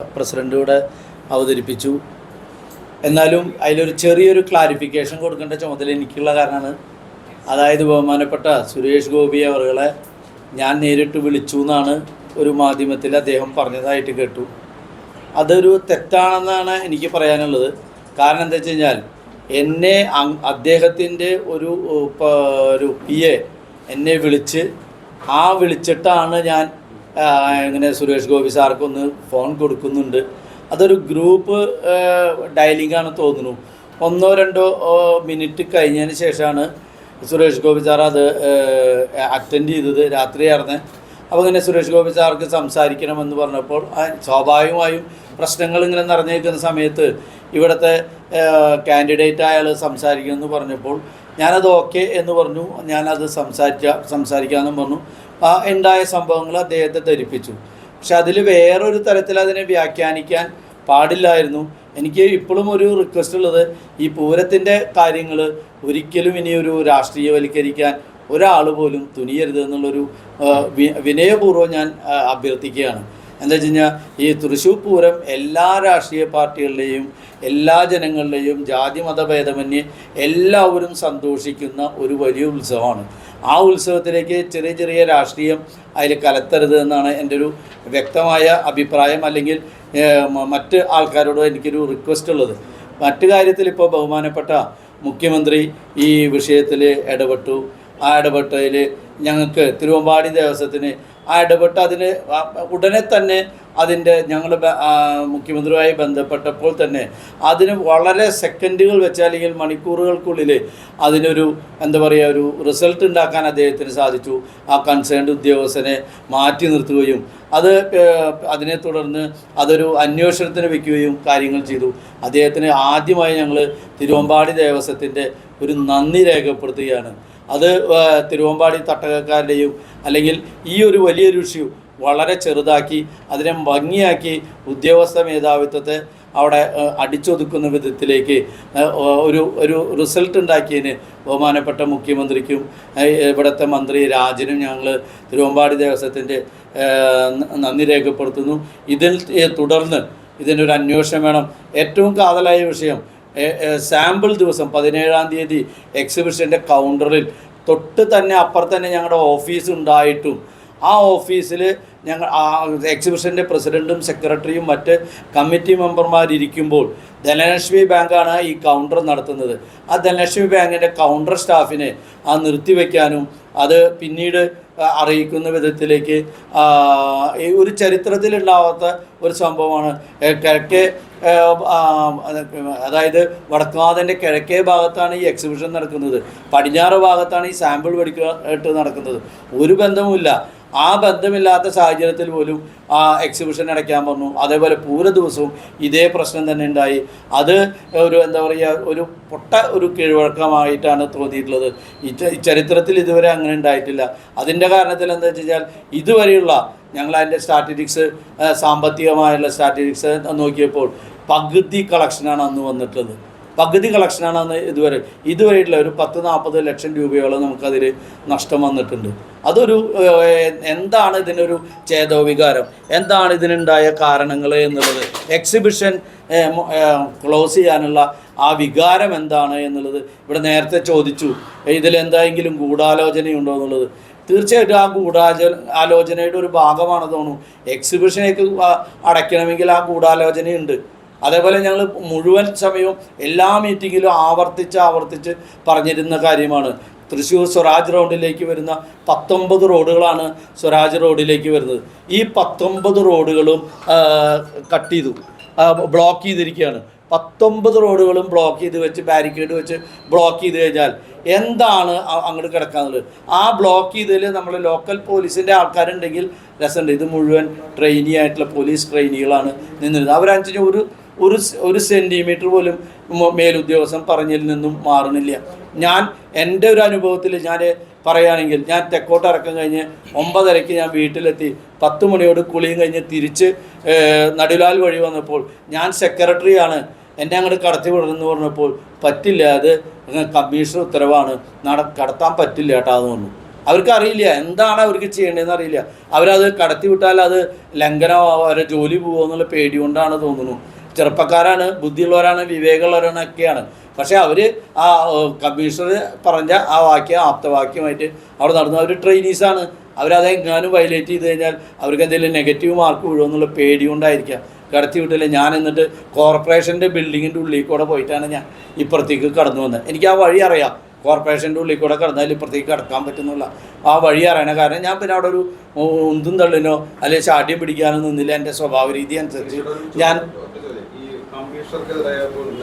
President അവതരിപ്പിച്ചു. എന്നാലും അതിലൊരു ചെറിയൊരു ക്ലാരിഫിക്കേഷൻ കൊടുക്കേണ്ട ചുമതല എനിക്കുള്ള കാരണമാണ്. അതായത് ബഹുമാനപ്പെട്ട സുരേഷ് ഗോപി അവറുകളെ ഞാൻ നേരിട്ട് വിളിച്ചു എന്നാണ് ഒരു മാധ്യമത്തിൽ അദ്ദേഹം പറഞ്ഞതായിട്ട് കേട്ടു. അതൊരു തെറ്റാണെന്നാണ് എനിക്ക് പറയാനുള്ളത്. കാരണം എന്താ വെച്ച് കഴിഞ്ഞാൽ എന്നെ അദ്ദേഹത്തിന്റെ ഒരു ഒരു പി എ എന്നെ വിളിച്ച് ആ വിളിച്ചിട്ടാണ് ഞാൻ ഇങ്ങനെ സുരേഷ് ഗോപി സാർക്കൊന്ന് ഫോൺ കൊടുക്കുന്നുണ്ട്. അതൊരു ഗ്രൂപ്പ് ഡയലിംഗ് ആണ് തോന്നുന്നു. ഒന്നോ രണ്ടോ മിനിറ്റ് കഴിഞ്ഞതിന് ശേഷമാണ് സുരേഷ് ഗോപി സാർ അത് അറ്റൻഡ് ചെയ്തത് രാത്രിയായിരുന്നു. അപ്പോൾ ഇങ്ങനെ സുരേഷ് ഗോപി സാർക്ക് സംസാരിക്കണമെന്ന് പറഞ്ഞപ്പോൾ സ്വാഭാവികമായും പ്രശ്നങ്ങൾ ഇങ്ങനെ നിറഞ്ഞേക്കുന്ന സമയത്ത് ഇവിടുത്തെ കാൻഡിഡേറ്റ് അയാൾ സംസാരിക്കുമെന്ന് പറഞ്ഞപ്പോൾ ഞാനത് ഓക്കെ എന്ന് പറഞ്ഞു. ഞാനത് സംസാരിച്ച സംസാരിക്കാമെന്നും പറഞ്ഞു. ആ ഉണ്ടായ സംഭവങ്ങൾ അദ്ദേഹത്തെ ധരിപ്പിച്ചു. പക്ഷെ അതിൽ വേറൊരു തരത്തിൽ അതിനെ വ്യാഖ്യാനിക്കാൻ പാടില്ലായിരുന്നു. എനിക്ക് ഇപ്പോഴും ഒരു റിക്വസ്റ്റ് ഉള്ളത് ഈ പൂരത്തിന്റെ കാര്യങ്ങൾ ഒരിക്കലും ഇനി ഒരു രാഷ്ട്രീയവൽക്കരിക്കാൻ ഒരാൾ പോലും തുനിയരുത് എന്നുള്ളൊരു വിനയപൂർവം ഞാൻ അഭ്യർത്ഥിക്കുകയാണ്. എന്താ വെച്ച് കഴിഞ്ഞാൽ ഈ തൃശ്ശൂർ പൂരം എല്ലാ രാഷ്ട്രീയ പാർട്ടികളുടെയും എല്ലാ ജനങ്ങളുടെയും ജാതി മതഭേദമന്യേ എല്ലാവരും സന്തോഷിക്കുന്ന ഒരു വലിയ ഉത്സവമാണ്. ആ ഉത്സവത്തിലേക്ക് ചെറിയ ചെറിയ രാഷ്ട്രീയം അതിൽ കലത്തരുത് എന്നാണ് എന്റെ ഒരു വ്യക്തമായ അഭിപ്രായം. അല്ലെങ്കിൽ മറ്റ് ആൾക്കാരോട് എനിക്കൊരു റിക്വസ്റ്റ് ഉള്ളത്. മറ്റു കാര്യത്തിൽ ഇപ്പോൾ ബഹുമാനപ്പെട്ട മുഖ്യമന്ത്രി ഈ വിഷയത്തിൽ ഇടപെട്ടു. ആ ഇടപെട്ടതിൽ ഞങ്ങൾക്ക് തിരുവമ്പാടി ദേവസ്വത്തിന് ആ ഇടപെട്ട് അതിന് ഉടനെ തന്നെ അതിന്റെ ഞങ്ങൾ മുഖ്യമന്ത്രിയുമായി ബന്ധപ്പെട്ടപ്പോൾ തന്നെ അതിന് വളരെ സെക്കൻഡുകൾ വെച്ച് അല്ലെങ്കിൽ മണിക്കൂറുകൾക്കുള്ളിൽ അതിനൊരു എന്താ പറയുക ഒരു റിസൾട്ട് ഉണ്ടാക്കാൻ അദ്ദേഹത്തിന് സാധിച്ചു. ആ കൺസേൺഡ് ഉദ്യോഗസ്ഥനെ മാറ്റി നിർത്തുകയും അത് അതിനെ തുടർന്ന് അതൊരു അന്വേഷണത്തിന് വെക്കുകയും കാര്യങ്ങൾ ചെയ്തു. അദ്ദേഹത്തിന് ആദ്യമായി ഞങ്ങൾ തിരുവമ്പാടി ദേവസ്വത്തിന്റെ ഒരു നന്ദി രേഖപ്പെടുത്തുകയാണ്. അത് തിരുവമ്പാടി തട്ടകക്കാരുടെയും അല്ലെങ്കിൽ ഈ ഒരു വലിയൊരു ഇഷ്യൂ വളരെ ചെറുതാക്കി അതിനെ ഭംഗിയാക്കി ഉദ്യോഗസ്ഥ മേധാവിത്വത്തെ അവിടെ അടിച്ചൊതുക്കുന്ന വിധത്തിലേക്ക് ഒരു ഒരു റിസൾട്ട് ഉണ്ടാക്കിയതിന് ബഹുമാനപ്പെട്ട മുഖ്യമന്ത്രിക്കും ഇവിടുത്തെ മന്ത്രി രാജനും ഞങ്ങൾ തിരുവമ്പാടി ദേവസ്വത്തിന്റെ നന്ദി രേഖപ്പെടുത്തുന്നു. ഇതിൽ തുടർന്ന് ഇതിനൊരു അന്വേഷണം വേണം. ഏറ്റവും കാതലായ വിഷയം സാമ്പിൾ ദിവസം പതിനേഴാം തീയതി എക്സിബിഷന്റെ കൗണ്ടറിൽ തൊട്ട് തന്നെ അപ്പുറത്ത് തന്നെ ഞങ്ങളുടെ ഓഫീസ് ഉണ്ടായിട്ടും ആ ഓഫീസിൽ ഞങ്ങൾ ആ എക്സിബിഷന്റെ പ്രസിഡന്റും സെക്രട്ടറിയും മറ്റ് കമ്മിറ്റി മെമ്പർമാരിയ്ക്കുമ്പോൾ ധനലക്ഷ്മി ബാങ്കാണ് ഈ കൗണ്ടർ നടത്തുന്നത്. ആ ധനലക്ഷ്മി ബാങ്കിന്റെ കൗണ്ടർ സ്റ്റാഫിനെ ആ നിർത്തിവെക്കാനും അത് പിന്നീട് അറിയിക്കുന്ന വിധത്തിലേക്ക് ഒരു ചരിത്രത്തിലുണ്ടാവാത്ത ഒരു സംഭവമാണ്. കിഴക്കേ അതായത് വടക്കുനാഥന്റെ കിഴക്കേ ഭാഗത്താണ് ഈ എക്സിബിഷൻ നടക്കുന്നത്. പടിഞ്ഞാറ് ഭാഗത്താണ് ഈ സാമ്പിൾ പഠിക്കാനായിട്ട് നടക്കുന്നത്. ഒരു ബന്ധവുമില്ല. ആ ബന്ധമില്ലാത്ത സാഹചര്യത്തിൽ പോലും ആ എക്സിബിഷൻ അടയ്ക്കാൻ പറഞ്ഞു അതേപോലെ പൂര ദിവസവും ഇതേ പ്രശ്നം തന്നെ ഉണ്ടായി. അത് ഒരു എന്താ പറയുക ഒരു പൊട്ട ഒരു കീഴ്വഴക്കമായിട്ടാണ് തോന്നിയിട്ടുള്ളത്. ഈ ചരിത്രത്തിൽ ഇതുവരെ അങ്ങനെ ഉണ്ടായിട്ടില്ല. അതിന്റെ കാരണത്തിൽ എന്താ വെച്ച് കഴിഞ്ഞാൽ ഇതുവരെയുള്ള ഞങ്ങൾ അതിന്റെ സ്റ്റാറ്റിസ്റ്റിക്സ് സാമ്പത്തികമായുള്ള സ്റ്റാറ്റിസ്റ്റിക്സ് നോക്കിയപ്പോൾ പകുതി കളക്ഷനാണ് അന്ന് വന്നിട്ടുള്ളത്. പകുതി കളക്ഷനാണ് അന്ന് ഇതുവരെ ഇതുവരെയുള്ള ഒരു പത്ത് നാൽപ്പത് ലക്ഷം രൂപയോളം നമുക്കതിൽ നഷ്ടം വന്നിട്ടുണ്ട്. അതൊരു എന്താണ് ഇതിനൊരു ചേതോവികാരം? എന്താണ് ഇതിനുണ്ടായ കാരണങ്ങൾ എന്നുള്ളത്? എക്സിബിഷൻ ക്ലോസ് ചെയ്യാനുള്ള ആ വികാരം എന്താണ് എന്നുള്ളത് ഇവിടെ നേരത്തെ ചോദിച്ചു. ഇതിലെന്തെങ്കിലും ഗൂഢാലോചനയുണ്ടോ എന്നുള്ളത്? തീർച്ചയായിട്ടും ആ ഗൂഢാച ആലോചനയുടെ ഒരു ഭാഗമാണ് തോന്നുന്നു. എക്സിബിഷനേക്ക് അടയ്ക്കണമെങ്കിൽ ആ ഗൂഢാലോചനയുണ്ട്. അതേപോലെ ഞങ്ങൾ മുഴുവൻ സമയവും എല്ലാ മീറ്റിങ്ങിലും ആവർത്തിച്ച് ആവർത്തിച്ച് പറഞ്ഞിരുന്ന കാര്യമാണ്. തൃശ്ശൂർ സ്വരാജ് റോഡിലേക്ക് വരുന്ന പത്തൊമ്പത് റോഡുകളാണ് സ്വരാജ് റോഡിലേക്ക് വരുന്നത്. ഈ പത്തൊമ്പത് റോഡുകളും കട്ട് ചെയ്തു ബ്ലോക്ക് ചെയ്തിരിക്കുകയാണ്. പത്തൊമ്പത് റോഡുകളും ബ്ലോക്ക് ചെയ്ത് വെച്ച് ബാരിക്കേഡ് വെച്ച് ബ്ലോക്ക് ചെയ്ത് കഴിഞ്ഞാൽ എന്താണ് അങ്ങോട്ട് കിടക്കാന്നുള്ളത്? ആ ബ്ലോക്ക് ചെയ്തതിൽ നമ്മൾ ലോക്കൽ പോലീസിന്റെ ആൾക്കാരുണ്ടെങ്കിൽ രസമുണ്ട്. ഇത് മുഴുവൻ ട്രെയിനി ആയിട്ടുള്ള പോലീസ് ട്രെയിനികളാണ് നിന്നിരുന്നത്. അവരഞ്ചിന് ഒരു ഒരു ഒരു സെന്റിമീറ്റർ പോലും മേലുദ്യോഗസ്ഥൻ പറഞ്ഞതിൽ നിന്നും മാറണില്ല ഞാൻ എന്റെ ഒരു അനുഭവത്തിൽ ഞാൻ പറയുകയാണെങ്കിൽ ഞാൻ തെക്കോട്ട് ഇറക്കം കഴിഞ്ഞ് ഒമ്പതരയ്ക്ക് ഞാൻ വീട്ടിലെത്തി പത്ത് മണിയോട് കുളിയും കഴിഞ്ഞ് തിരിച്ച് നടുലാൽ വഴി വന്നപ്പോൾ ഞാൻ സെക്രട്ടറിയാണ് എന്നെ അങ്ങോട്ട് കടത്തി വിടണമെന്ന് പറഞ്ഞപ്പോൾ പറ്റില്ല അത് കമ്മീഷണർ ഉത്തരവാണ്. നട കടത്താൻ പറ്റില്ല കേട്ടോ എന്ന് പറഞ്ഞു. അവർക്കറിയില്ല എന്താണ് അവർക്ക് ചെയ്യേണ്ടതെന്ന് അറിയില്ല. അവരത് കടത്തി വിട്ടാൽ അത് ലംഘനമാവോ അവരെ ജോലി പോകുമോ എന്നുള്ള പേടി കൊണ്ടാണ് തോന്നുന്നു. ചെറുപ്പക്കാരാണ് ബുദ്ധിയുള്ളവരാണ് വിവേകമുള്ളവരാണ് ഒക്കെയാണ് പക്ഷേ അവർ ആ കമ്മീഷണർ പറഞ്ഞ ആ വാക്യം ആപ്തവാക്യമായിട്ട് അവിടെ നടന്നു അവർ ട്രെയിനീസാണ്. അവരതെങ്ങാനും വയലേറ്റ് ചെയ്ത് കഴിഞ്ഞാൽ അവർക്ക് എന്തെങ്കിലും നെഗറ്റീവ് മാർക്ക് വീഴുമെന്നുള്ള പേടി കൊണ്ടായിരിക്കാം കടത്തി വിട്ടില്ല. ഞാൻ എന്നിട്ട് കോർപ്പറേഷന്റെ ബിൽഡിങ്ങിന്റെ ഉള്ളിൽ കൂടെ പോയിട്ടാണ് ഞാൻ ഇപ്പുറത്തേക്ക് കടന്നു വന്നത്. എനിക്ക് ആ വഴി അറിയാം. കോർപ്പറേഷന്റെ ഉള്ളിൽ കൂടെ കടന്നാൽ ഇപ്പുറത്തേക്ക് കടക്കാൻ പറ്റുന്നില്ല ആ വഴി അറിയണം കാരണം ഞാൻ പിന്നെ അവിടെ ഒരു ഉന്തും തള്ളിനോ അല്ലെങ്കിൽ ചാട്ടിയും പിടിക്കാനോ നിന്നില്ല. എന്റെ സ്വഭാവ രീതി അനുസരിച്ച് ഞാൻ ഒറ്റ ചോദ്യം. ഈ കമ്മീഷണർക്കെതിരായ